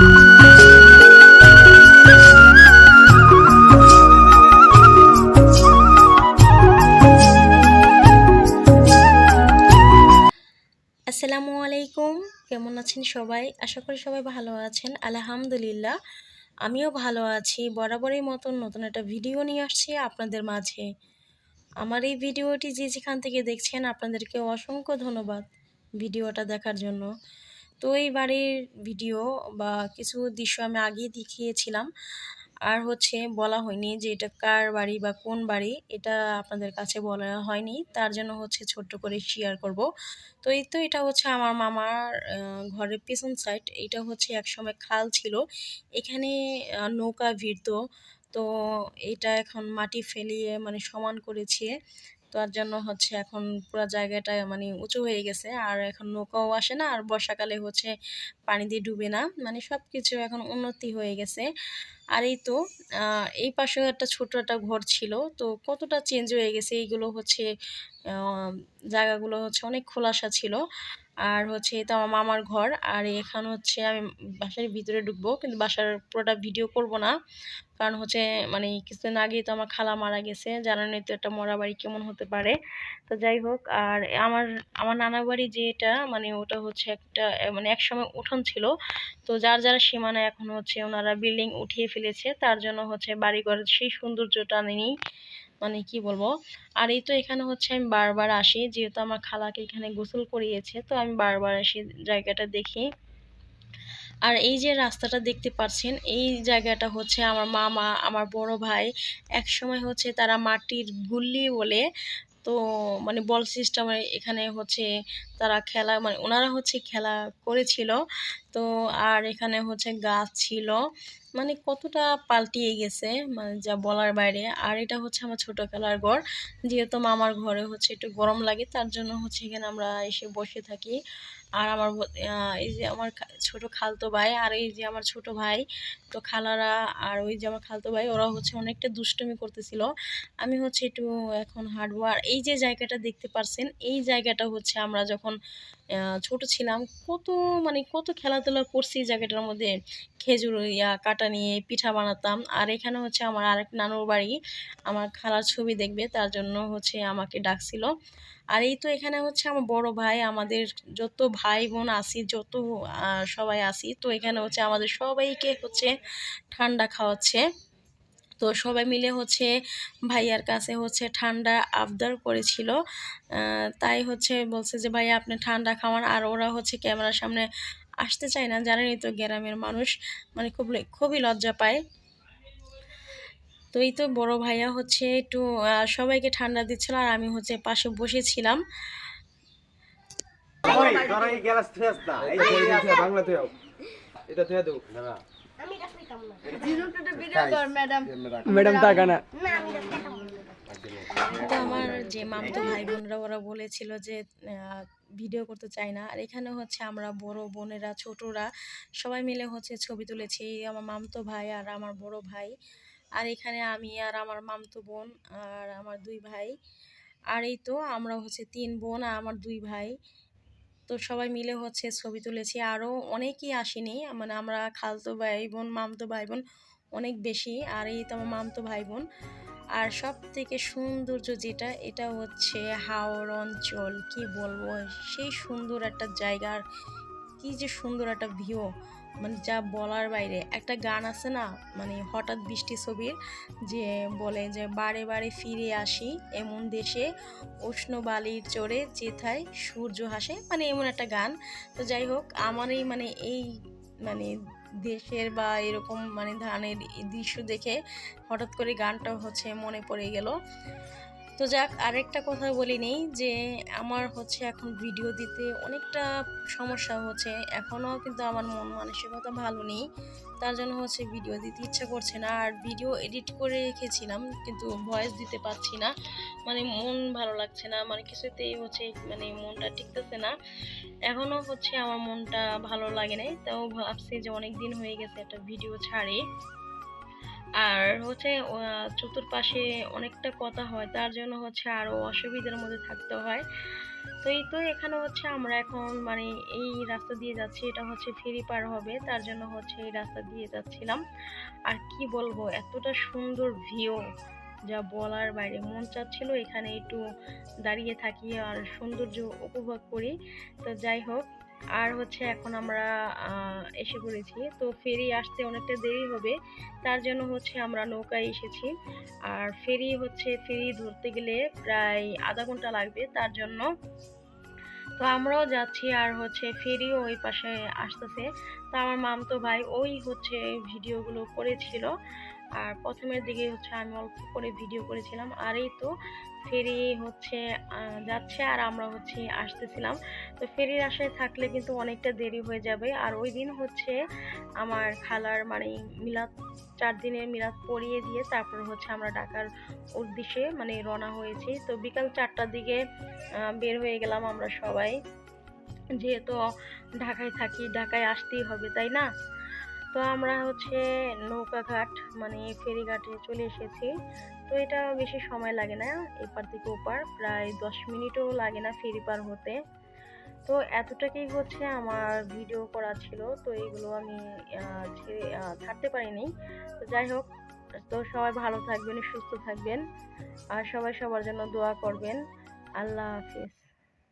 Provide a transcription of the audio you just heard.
আসসালামু আলাইকুম। কেমন আছেন সবাই? আশা করি সবাই ভালো আছেন। আলহামদুলিল্লাহ, আমিও ভালো আছি। বরাবরই মতন নতুন একটা ভিডিও নিয়ে আসছি আপনাদের মাঝে। আমার এই ভিডিওটি যে যেখান থেকে দেখছেন, আপনাদেরকে অসংখ্য ধন্যবাদ ভিডিওটা দেখার জন্য। তো এই বাড়ির ভিডিও বা কিছু দৃশ্য আমি আগেই দেখিয়েছিলাম। আর হচ্ছে বলা হয়নি যে এটা কার বাড়ি বা কোন বাড়ি, এটা আপনাদের কাছে বলা হয়নি। তার জন্য হচ্ছে ছোট্ট করে শেয়ার করব। তো এই তো এটা হচ্ছে আমার মামার ঘরের পেছন সাইড এটা হচ্ছে একসময় খাল ছিল। এখানে নৌকা ভিড়তো। তো এটা এখন মাটি ফেলিয়ে মানে সমান করেছে। তার জন্য হচ্ছে এখন পুরো জায়গাটা মানে উঁচু হয়ে গেছে। আর এখন নৌকাও আসে না, আর বর্ষাকালে হচ্ছে পানি দিয়ে ডুবে না। মানে সব কিছু এখন উন্নতি হয়ে গেছে। আর এই তো এই পাশে একটা ছোট একটা ঘর ছিল। তো কতটা চেঞ্জ হয়ে গেছে, এইগুলো হচ্ছে জায়গাগুলো হচ্ছে অনেক খোলাসা ছিল। আর হচ্ছে এটা আমার মামার ঘর। আর এখানে হচ্ছে আমি বাসার ভিতরে ঢুকবো, কিন্তু বাসার পুরোটা ভিডিও করব না। কারণ হচ্ছে মানে কিছুদিন আগেই তো আমার খালা মারা গেছে। জানানোই তো একটা মরা বাড়ি কেমন হতে পারে। তো যাই হোক, আর আমার আমার নানা বাড়ি যেটা মানে ওটা হচ্ছে একটা মানে একসময় উঠোন ছিল। তো যার যার সীমানা এখন হচ্ছে ওনারা বিল্ডিং উঠিয়ে ফেলেছে। তার জন্য হচ্ছে বাড়িঘরের সেই সৌন্দর্যটা নেই মানে কি বলব? আর এই তো এখানে হচ্ছে আমি বারবার আসি, যেহেতু আমার খালাকে এখানে গোসল করিয়েছে, তো আমি বারবার আসি জায়গাটা দেখি। আর এই যে রাস্তাটা দেখতে পাচ্ছেন, এই জায়গাটা হচ্ছে আমার মামা, আমার বড় ভাই এক সময় হচ্ছে তারা মাটির গুল্লি বলে তো মানে বল সিস্টেমে এখানে হচ্ছে তারা খেলা মানে ওনারা হচ্ছে খেলা করেছিল। তো আর এখানে হচ্ছে গাছ ছিল। মানে কতটা পাল্টিয়ে গেছে মানে যা বলার বাইরে। আর এটা হচ্ছে আমার ছোটো খেলার ঘর। যেহেতু মামার ঘরে হচ্ছে একটু গরম লাগে, তার জন্য হচ্ছে এখানে আমরা এসে বসে থাকি। আর আমার এই যে আমার ছোট খালতো ভাই আর এই যে আমার ছোট ভাই, তো খালারা আর ওই যে আমার খালতো ভাই ওরা হচ্ছে অনেকটা দুষ্টুমি করতেছিল। আমি হচ্ছে একটু এখন হাঁটবো। আর এই যে জায়গাটা দেখতে পারছেন, এই জায়গাটা হচ্ছে আমরা যখন ছোট ছিলাম, কত মানে কত খেলাধুলা করছি এই জায়গাটার মধ্যে। খেজুর, ইয়া, কাটা নিয়ে পিঠা বানাতাম। আর এখানে হচ্ছে আমার আরেক নানুর বাড়ি। আমার খালার ছবি দেখবে, তার জন্য হচ্ছে আমাকে ডাকছিল। আর এই তো এখানে হচ্ছে আমার বড় ভাই, আমাদের যত ভাই বোন আছি, যত সবাই আছি, তো এখানে হচ্ছে আমাদের সবাইকে হচ্ছে ঠান্ডা খাওয়াচ্ছে। তো সবাই মিলে হচ্ছে ভাইয়ার কাছে হচ্ছে ঠান্ডা আবদার করেছিল। তাই হচ্ছে বলছে যে, ভাইয়া, আপনি ঠান্ডা খাওয়ান। আর ওরা হচ্ছে ক্যামেরার সামনে আসতে চায় না, জানেনই তো গ্রামের মানুষ মানে খুব খুবই লজ্জা পায়। তো এই তো বড় ভাইয়া হচ্ছে একটু সবাইকে ঠান্ডা দিচ্ছিল আর আমি হচ্ছে পাশে বসেছিলাম। না এই যে ম্যাডাম টাকা না তো আমার যে মামতো ভাই বোনরা ওরা বলেছিল যে আহ, ভিডিও করতে চাই না। আর এখানে হচ্ছে আমরা বড় বোনেরা ছোটরা সবাই মিলে হচ্ছে ছবি তুলেছি। আমার মামতো ভাই আর আমার বড় ভাই। আর এখানে আমি আর আমার মামতো বোন আর আমার দুই ভাই। আর এই তো আমরা হচ্ছে তিন বোন আর আমার দুই ভাই। তো সবাই মিলে হচ্ছে ছবি তুলেছি। আরও অনেকেই আসেনি। মানে আমরা খালতো ভাই বোন মামতো ভাই বোন অনেক বেশি। আর এই তো আমার মামতো ভাই বোন আর সব থেকে সৌন্দর্য যেটা, এটা হচ্ছে হাওড় অঞ্চল। কি বলব? সেই সুন্দর একটা জায়গার কি যে সুন্দর একটা ভিউ মানে যা বলার বাইরে। একটা গান আছে না মানে হঠাৎ বৃষ্টি ছবির, যে বলে যে, বারে বারে ফিরে আসি, এমন দেশে উষ্ণ বালির চড়ে যেথায় সূর্য হাসে মানে এমন একটা গান। তো যাই হোক, আমার এই মানে এই মানে দেশের বা এরকম মানে ধানের দৃশ্য দেখে হঠাৎ করে গানটা হচ্ছে মনে পড়ে গেল। তো যাক, আরেকটা কথা বলি নেই যে আমার হচ্ছে এখন ভিডিও দিতে অনেকটা সমস্যা হচ্ছে। এখনও কিন্তু আমার মন মানসিকতা ভালো নেই। তার জন্য হচ্ছে ভিডিও দিতে ইচ্ছা করছে না। আর ভিডিও এডিট করে রেখেছিলাম, কিন্তু ভয়েস দিতে পারছি না। মানে মন ভালো লাগছে না। মানে কিছুতেই হচ্ছে মানে মনটা টিকতেছে না। এখনও হচ্ছে আমার মনটা ভালো লাগে নাই। তাও ভাবছি যে অনেক দিন হয়ে গেছে একটা ভিডিও ছাড়ি। আর হচ্ছে চতুর্পাশে অনেকটা কথা হয়, তার জন্য হচ্ছে আরও অসুবিধার মধ্যে থাকতে হয়। তো এই তো এখানে হচ্ছে আমরা এখন মানে এই রাস্তা দিয়ে যাচ্ছি, এটা হচ্ছে ফেরি পার হবে, তার জন্য হচ্ছে এই রাস্তা দিয়ে যাচ্ছিলাম। আর কি বলব, এতটা সুন্দর ভিউ যা বলার বাইরে। মন চাচ্ছিল এখানে একটু দাঁড়িয়ে থাকি আর সৌন্দর্য উপভোগ করি। তো যাই হোক আর হচ্ছে এখন আমরা এসে পড়েছি। তো ফেরি আসতে অনেকটা দেরি হবে, তার জন্য হচ্ছে আমরা নৌকায় এসেছি। আর ফেরি হচ্ছে, ফেরি ধরতে গেলে প্রায় আধা ঘণ্টা লাগবে, তার জন্য। তো আমরাও যাচ্ছি, আর হচ্ছে ফেরিও ওই পাশে আসতেছে। তো আমার মামতো ভাই ওই হচ্ছে ভিডিওগুলো করেছিল। আর প্রথমের দিকে হচ্ছে আমি অল্প করে ভিডিও করেছিলাম, আর এই তো ফেরি হচ্ছে যাচ্ছে আর আমরা হচ্ছে আসতেছিলাম। তো ফেরির আশায় থাকলে কিন্তু অনেকটা দেরি হয়ে যাবে। আর ওই দিন হচ্ছে আমার খালার মানে মিলাদ, চার দিনের মিলাদ পড়িয়ে দিয়ে তারপর হচ্ছে আমরা ঢাকার উদ্দেশ্যে মানে রওনা হয়েছি। তো বিকাল চারটার দিকে বের হয়ে গেলাম আমরা সবাই। যেহেতু ঢাকায় থাকি, ঢাকায় আসতেই হবে, তাই না? তো আমরা হচ্ছে নৌকা ঘাট মানে ফেরিঘাটে চলে এসেছি। তো এটা বেশি সময় লাগে না, এপার থেকে ওপার, প্রায় দশ মিনিটও লাগে না ফেরি পার হতে। তো এতটাকেই হচ্ছে আমার ভিডিও করা ছিল, তো এইগুলো আমি ছেড়ে ছাড়তে পারিনি। তো যাই হোক, তো সবাই ভালো থাকবেন, সুস্থ থাকবেন। আর সবাই সবার জন্য দোয়া করবেন। আল্লাহ হাফিজ।